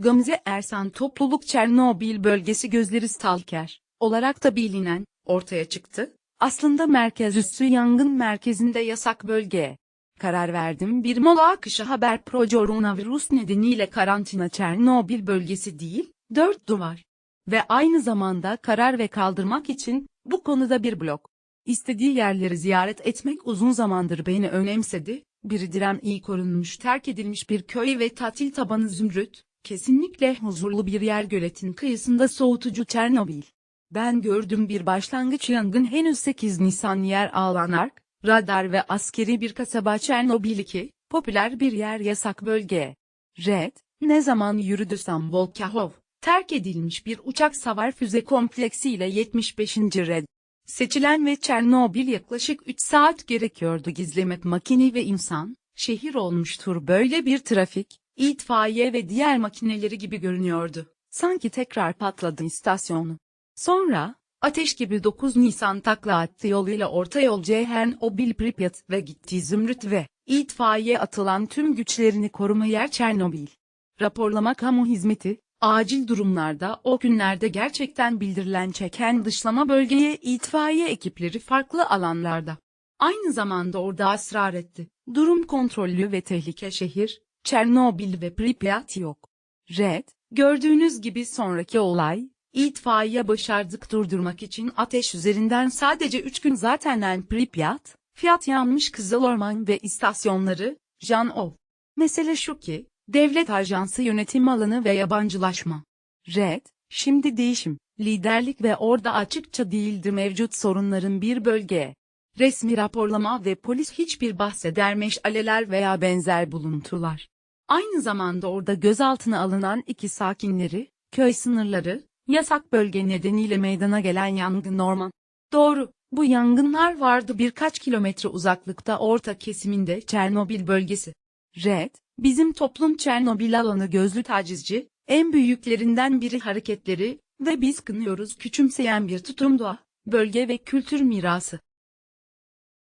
Gamze Ersan topluluk Çernobil bölgesi gözleri stalker olarak da bilinen, ortaya çıktı. Aslında merkez üssü yangın merkezinde yasak bölge. Karar verdim bir mola akışı haber pro koronavirüs nedeniyle karantina Çernobil bölgesi değil, dört duvar. Ve aynı zamanda karar ve kaldırmak için, bu konuda bir blok. İstediği yerleri ziyaret etmek uzun zamandır beni önemsedi, bir direm iyi korunmuş terk edilmiş bir köy ve tatil tabanı Zümrüt, kesinlikle huzurlu bir yer göletin kıyısında soğutucu Çernobil. Ben gördüm bir başlangıç yangın henüz 8 Nisan yer alan ark, radar ve askeri bir kasaba Çernobil 2, popüler bir yer yasak bölge. Red, ne zaman yürüdü Samvolkahov, terk edilmiş bir uçak savar füze kompleksiyle 75. red. Seçilen ve Çernobil yaklaşık 3 saat gerekiyordu gizlemek makine ve insan, şehir olmuştur böyle bir trafik, itfaiye ve diğer makineleri gibi görünüyordu. Sanki tekrar patladı istasyonu. Sonra, ateş gibi 9 Nisan takla attı yoluyla orta yol Cernobıl Pripyat ve gitti Zümrüt ve itfaiye atılan tüm güçlerini koruma yer Çernobil. Raporlama kamu hizmeti, acil durumlarda o günlerde gerçekten bildirilen çeken dışlama bölgeye itfaiye ekipleri farklı alanlarda. Aynı zamanda orada ısrar etti. Durum kontrollü ve tehlike şehir, Çernobil ve Pripyat yok. Red, gördüğünüz gibi sonraki olay, itfaiye başardık durdurmak için ateş üzerinden sadece 3 gün zaten Pripyat, Fiyat yanmış Kızıl Orman ve istasyonları, Janov. Mesele şu ki, devlet ajansı yönetim alanı ve yabancılaşma. Red, şimdi değişim, liderlik ve orada açıkça değildi mevcut sorunların bir bölge. Resmi raporlama ve polis hiçbir bahseder meşaleler veya benzer buluntular. Aynı zamanda orada gözaltına alınan iki sakinleri, köy sınırları, yasak bölge nedeniyle meydana gelen yangın orman. Doğru, bu yangınlar vardı birkaç kilometre uzaklıkta orta kesiminde Çernobil bölgesi. Red, bizim toplum Çernobil alanı gözlü tacizci, en büyüklerinden biri hareketleri ve biz kınıyoruz küçümseyen bir tutum doğa, bölge ve kültür mirası.